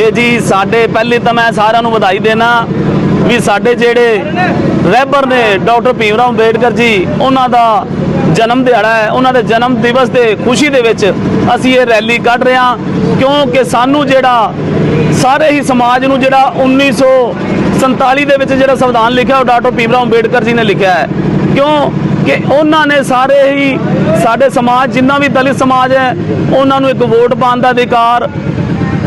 ਇਹ ਜੀ ਸਾਡੇ ਪਹਿਲੇ ਤਾਂ ਮੈਂ ਸਾਰਿਆਂ ਨੂੰ ਵਧਾਈ ਦੇਣਾ ਵੀ ਸਾਡੇ ਜਿਹੜੇ ਰਹਿਬਰ ਨੇ ਡਾਕਟਰ ਭੀਮ ਰਾਓ ਅੰਬੇਡਕਰ ਜੀ, ਉਹਨਾਂ ਦਾ ਜਨਮ ਦਿਹਾੜਾ ਹੈ, ਉਹਨਾਂ ਦੇ ਜਨਮ ਦਿਵਸ ਦੇ ਖੁਸ਼ੀ ਦੇ ਵਿੱਚ ਅਸੀਂ ਇਹ ਰੈਲੀ ਕੱਢ ਰਹੇ ਹਾਂ, ਕਿਉਂਕਿ ਸਾਨੂੰ ਜਿਹੜਾ ਸਾਰੇ ਹੀ ਸਮਾਜ ਨੂੰ ਜਿਹੜਾ 1947 ਦੇ ਵਿੱਚ ਜਿਹੜਾ ਸੰਵਿਧਾਨ ਲਿਖਿਆ, ਉਹ ਡਾਕਟਰ ਭੀਮ ਰਾਓ ਅੰਬੇਡਕਰ ਜੀ ਨੇ ਲਿਖਿਆ ਹੈ। ਕਿਉਂ? ਕਿ ਉਹਨਾਂ ਨੇ ਸਾਰੇ ਹੀ ਸਾਡੇ ਸਮਾਜ, ਜਿੰਨਾ ਵੀ ਦਲਿਤ ਸਮਾਜ ਹੈ, ਉਹਨਾਂ ਨੂੰ ਇੱਕ ਵੋਟ ਪਾਉਣ ਦਾ ਅਧਿਕਾਰ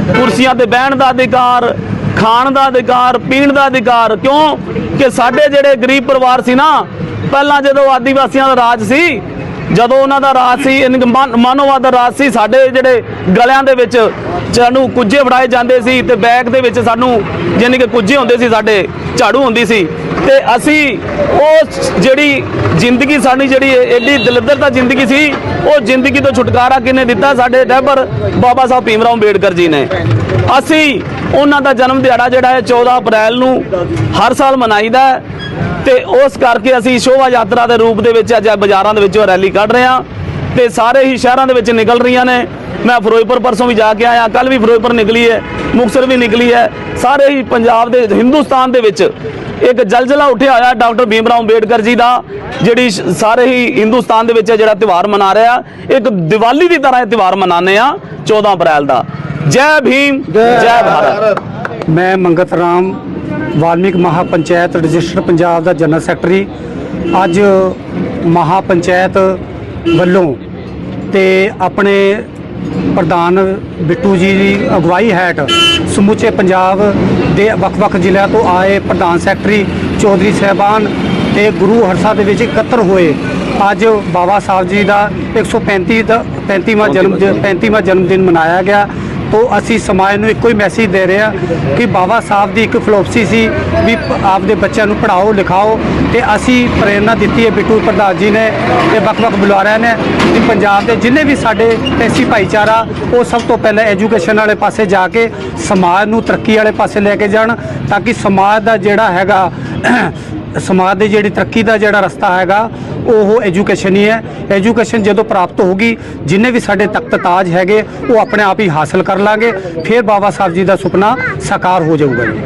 ਕੁਰਸੀਆਂ ਤੇ ਬਹਿਣ ਦਾ ਅਧਿਕਾਰ, ਖਾਣ ਦਾ ਅਧਿਕਾਰ, ਪੀਣ ਦਾ ਅਧਿਕਾਰ, ਕਿਉਂ? ਕਿ ਸਾਡੇ ਜਿਹੜੇ ਗਰੀਬ ਪਰਿਵਾਰ ਸੀ ਨਾ, ਪਹਿਲਾਂ ਜਦੋਂ ਆਦੀਵਾਸੀਆਂ ਦਾ ਰਾਜ ਸੀ, ਜਦੋਂ ਉਹਨਾਂ ਦਾ ਰਾਜ ਸੀ ਯਾਨੀ ਕਿ ਮਾਨਵਵਾਦ ਦਾ ਰਾਜ ਸੀ, ਸਾਡੇ ਜਿਹੜੇ ਗਲਿਆਂ ਦੇ ਵਿੱਚ ਸਾਨੂੰ ਕੁੱਜੇ ਫੜਾਏ ਜਾਂਦੇ ਸੀ ਤੇ ਬੈਗ ਦੇ ਵਿੱਚ ਸਾਨੂੰ ਯਾਨੀ ਕਿ ਕੁੱਜੇ ਹੁੰਦੇ ਸੀ, ਸਾਡੇ ਝਾੜੂ ਹੁੰਦੀ ਸੀ। ਤੇ ਅਸੀਂ ਉਹ ਜਿਹੜੀ ਜ਼ਿੰਦਗੀ ਸਾਡੀ ਜਿਹੜੀ ਐਡੀ ਦਲਿੱਦਰ ਦਾ ਜ਼ਿੰਦਗੀ ਸੀ, ਉਹ ਜ਼ਿੰਦਗੀ ਤੋਂ ਛੁਟਕਾਰਾ ਕਿਨੇ ਦਿੱਤਾ? ਸਾਡੇ ਰਹਿਬਰ ਬਾਬਾ ਸਾਹਿਬ ਭੀਮ ਰਾਓ ਅੰਬੇਡਕਰ ਜੀ ਨੇ। ਅਸੀਂ ਉਹਨਾਂ ਦਾ ਜਨਮ ਦਿਹਾੜਾ ਜਿਹੜਾ ਹੈ 14 ਅਪ੍ਰੈਲ ਨੂੰ ਹਰ ਸਾਲ ਮਨਾਈਦਾ ਹੈ ਤੇ ਉਸ ਕਰਕੇ ਅਸੀਂ ਸ਼ੋਭਾ ਯਾਤਰਾ ਦੇ ਰੂਪ ਦੇ ਵਿੱਚ ਅੱਜ ਬਾਜ਼ਾਰਾਂ ਦੇ ਵਿੱਚੋਂ ਰੈਲੀ ਕੱਢ ਰਹੇ ਹਾਂ। ਤੇ ਸਾਰੇ ਹੀ ਸ਼ਹਿਰਾਂ ਦੇ ਵਿੱਚ ਨਿਕਲ ਰਹੀਆਂ ਨੇ। ਮੈਂ ਫਿਰੋਜ਼ਪੁਰ ਪਰਸੋਂ ਵੀ ਜਾ ਕੇ ਆਇਆ ਕੱਲ ਵੀ ਫਿਰੋਜ਼ਪੁਰ ਨਿਕਲੀ ਹੈ ਮੁਕਤਸਰ ਵੀ ਨਿਕਲੀ ਹੈ। ਸਾਰੇ ਹੀ ਪੰਜਾਬ ਦੇ ਹਿੰਦੁਸਤਾਨ ਦੇ ਵਿੱਚ ਇੱਕ ਜਲਜਲਾ ਉੱਠਿਆ ਹੋਇਆ ਡਾਕਟਰ ਭੀਮ ਰਾਓ ਅੰਬੇਡਕਰ ਜੀ ਦਾ ਜਿਹੜੀ ਸ਼- ਸਾਰੇ ਹੀ ਹਿੰਦੁਸਤਾਨ ਦੇ ਵਿੱਚ ਜਿਹੜਾ ਤਿਉਹਾਰ ਮਨਾ ਰਿਹਾ। ਇੱਕ ਦੀਵਾਲੀ ਦੀ ਤਰ੍ਹਾਂ ਇਹ ਤਿਉਹਾਰ ਮਨਾਉਂਦੇ ਆ 14 ਅਪ੍ਰੈਲ ਦਾ। ਜੈ ਭੀਮ ਜੈ ਭਾਰਤ। ਮੈਂ ਮੰਗਤ ਰਾਮ ਵਾਲਮੀਕ ਮਹਾਪੰਚਾਇਤ ਰਜਿਸਟਰ ਪੰਜਾਬ ਦਾ ਜਨਰਲ ਸੈਕਟਰੀ। ਅੱਜ ਮਹਾਪੰਚਾਇਤ ਵੱਲੋਂ ਤੇ ਆਪਣੇ ਪ੍ਰਧਾਨ ਬਿੱਟੂ ਜੀ ਦੀ ਅਗਵਾਈ ਹੈਠ ਸਮੁੱਚੇ ਪੰਜਾਬ ਦੇ ਵੱਖ-ਵੱਖ ਜ਼ਿਲ੍ਹਿਆਂ ਤੋਂ ਆਏ ਪ੍ਰਧਾਨ ਸੈਕਟਰੀ ਚੌਧਰੀ ਸਾਹਿਬਾਨ ਤੇ ਗੁਰੂ ਹਰਸਾ ਦੇ ਵਿੱਚ ਇਕੱਤਰ ਹੋਏ। ਅੱਜ ਬਾਬਾ ਸਾਹਿਬ ਜੀ ਦਾ 135 ਦਾ 35ਵਾਂ ਜਨਮ 35ਵਾਂ ਜਨਮ ਦਿਨ ਮਨਾਇਆ ਗਿਆ। ਉਹ ਅਸੀਂ ਸਮਾਜ ਨੂੰ ਇੱਕੋ ਹੀ ਮੈਸੇਜ ਦੇ ਰਹੇ ਹਾਂ ਕਿ ਬਾਬਾ ਸਾਹਿਬ ਦੀ ਇੱਕ ਫਿਲਾਸਫੀ ਸੀ ਵੀ ਆਪਦੇ ਬੱਚਿਆਂ ਨੂੰ ਪੜ੍ਹਾਓ, ਲਿਖਾਓ ਤੇ ਅਸੀਂ ਪ੍ਰੇਰਣਾ ਦਿੱਤੀ ਹੈ ਬਿੱਟੂ ਪ੍ਰਧਾਨ ਜੀ ਨੇ ਤੇ ਵੱਖ-ਵੱਖ ਬੁਲਾਰਿਆਂ ਨੇ ਕਿ ਪੰਜਾਬ ਦੇ ਜਿੰਨੇ ਵੀ ਸਾਡੇ ਐਸੀ ਭਾਈਚਾਰਾ, ਉਹ ਸਭ ਤੋਂ ਪਹਿਲਾਂ ਐਜੂਕੇਸ਼ਨ ਵਾਲੇ ਪਾਸੇ ਜਾ ਕੇ ਸਮਾਜ ਨੂੰ ਤਰੱਕੀ ਵਾਲੇ ਪਾਸੇ ਲੈ ਕੇ ਜਾਣ ਤਾਂ ਕਿ ਸਮਾਜ ਦਾ ਜਿਹੜਾ ਹੈਗਾ ਸਮਾਜ ਦੀ ਜਿਹੜੀ ਤਰੱਕੀ ਦਾ ਜਿਹੜਾ ਰਸਤਾ ਹੈਗਾ, ਉਹ ਐਜੂਕੇਸ਼ਨ ਹੀ ਹੈ। ਐਜੂਕੇਸ਼ਨ ਜਦੋਂ ਪ੍ਰਾਪਤ ਹੋਗੀ ਜਿੰਨੇ ਵੀ ਸਾਡੇ ਤਖਤ ਤਾਜ ਹੈਗੇ, ਉਹ ਆਪਣੇ ਆਪ ਹੀ ਹਾਸਲ ਕਰ ਲਾਂਗੇ। ਫਿਰ ਬਾਬਾ ਸਾਹਿਬ ਜੀ ਦਾ ਸੁਪਨਾ ਸਾਕਾਰ ਹੋ ਜਾਊਗਾ ਜੀ।